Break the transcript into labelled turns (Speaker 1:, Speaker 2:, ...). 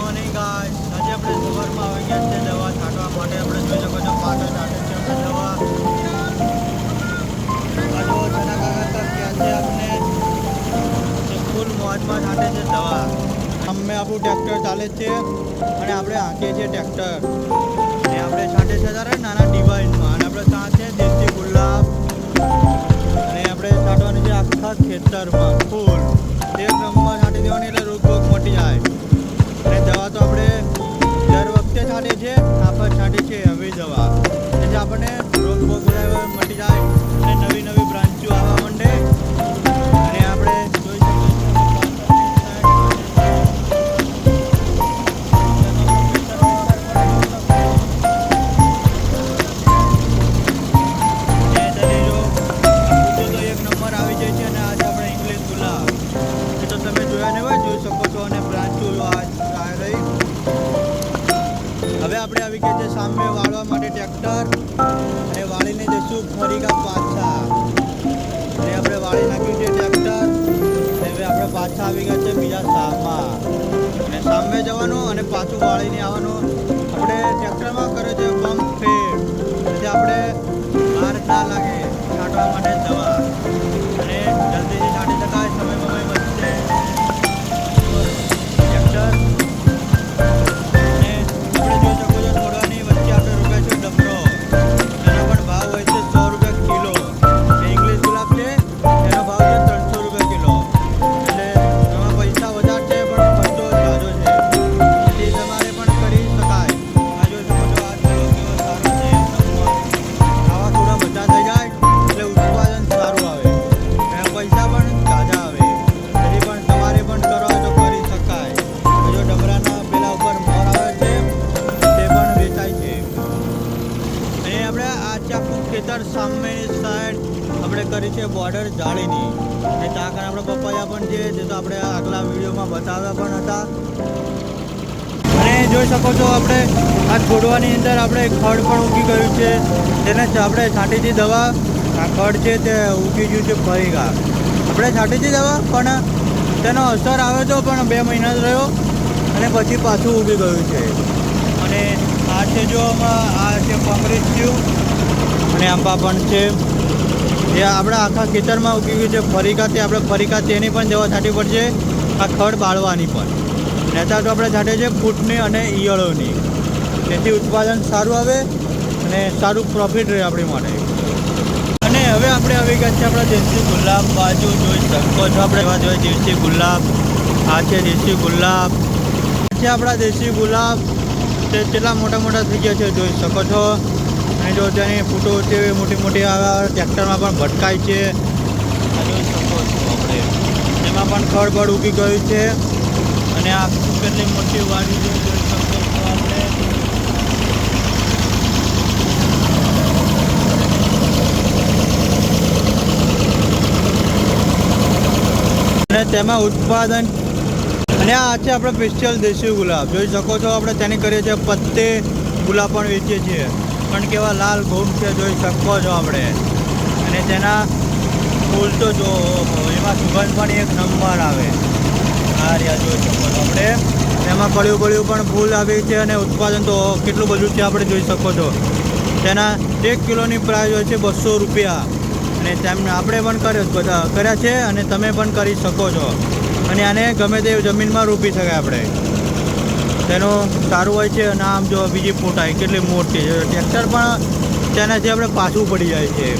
Speaker 1: Morning guys આજે આપણે સવારમાં આવી ગયા છે દવા છાંટવા માટે. આપણે જોઈ શકો છો પાછળ છાંટે છે આપણે દવા. આ જો જના કાકા ક્યાં છે આપણે ફૂલ મોજમાં છાંટે છે દવા. અમે આપણું ટ્રેક્ટર ચાલે છે, અને આપણે હાંકીએ છીએ ટ્રેક્ટર. અને આપણે છાંટે છે ત્યારે નાના ડિવાઇસમાં અને આપણે ત્યાં છે દેશી ગુલાબ. અને આપણે છાંટવાનું છે આખા ખેતરમાં. આપણે છે હવે જવા. એટલે આપણને રોજ બોગ મટી જાય અને નવી નવી આપણે છે સામે વાળવા માટે ટ્રેક્ટર અને વાળીને જઈશું ફરી કા પાછા. અને આપણે વાળી નાખ્યું છે ટ્રેક્ટર. અને હવે આપણે પાછા આવી ગયા છે બીજા સામમાં અને સામે જવાનું અને પાછું વાળીને આવવાનું. આખું ખેતર સામેની સાઈડ આપણે કરી છે બોર્ડર જાળીની. અને ત્યાં આગળ આપણે પપૈયા પણ છે જે તો આપણે આગલા વિડીયોમાં બતાવ્યા પણ હતા. અને જોઈ શકો છો આપણે આ છોડવાની અંદર આપણે ખડ પણ ઉગી ગયું છે. તેને આપણે છાંટીથી દવા, આ ખડ છે તે ઉગી ગયું છે ફરી ગા આપણે છાંટીથી દવા, પણ તેનો અસર આવ્યો તો પણ બે મહિના જ રહ્યો અને પછી પાછું ઉગી ગયું છે. અને આ છે જો આ છે કોંગ્રેસ થયું અને આંબા પણ છે. જે આપણે આખા ખેતરમાં ઉગી ગયું છે. ફરીકાથી આપણે ફરીકાથી તેની પણ દવા છાંટવી પડશે. આ ખડ બાળવાની પણ. નેતા તો આપણે છાંટે છે ફૂટની અને ઈયળોની. તેથી ઉત્પાદન સારું આવે અને સારું પ્રોફિટ રહે આપણી માટે. અને હવે આપણે આવી ગયા છે આપણા દેશી ગુલાબ બાજુ જોઈ શકો છો આપણે. એવા જોઈએ દેશી ગુલાબ. આ છે દેશી ગુલાબ. છે આપણા દેશી ગુલાબ. તે કેટલા મોટા મોટા થઈ ગયા છે જોઈ શકો છો. અને જો તેની ફૂટો છે મોટી મોટી ટ્રેક્ટરમાં પણ ભટકાય છે. એમાં પણ ખળબળ બળ ઉગી ગયું છે. અને આ કેટલી મોટી વાડી છે અને તેમાં ઉત્પાદન અને આ છે આપણે સ્પેશિયલ દેશી ગુલાબ. જોઈ શકો છો આપણે તેની કરીએ છીએ પત્તે ગુલાબ પણ વેચીએ છીએ. પણ કેવા લાલ ઘૂમ છે જોઈ શકો છો આપણે. અને તેના ફૂલ તો જો, એમાં સુગંધ પણ એક નંબર આવે. આ રહ્યા જોઈ શકો છો આપણે. તેમાં કળિયું કળિયું પણ ફૂલ આવે છે અને ઉત્પાદન તો કેટલું બધું છે આપણે જોઈ શકો છો. તેના એક કિલોની પ્રાઇસ હોય છે બસો રૂપિયા. અને તેમને આપણે પણ કર્યો, બધા કર્યા છે અને તમે પણ કરી શકો છો. અને આને ગમે તે જમીનમાં રોપી શકાય આપણે. તેનું સારું હોય છે અને આમ જો બીજી ફૂટાઈ કેટલી મોટી છે. ટ્રેક્ટર પણ તેનાથી આપણે પાછું પડી જાય છે.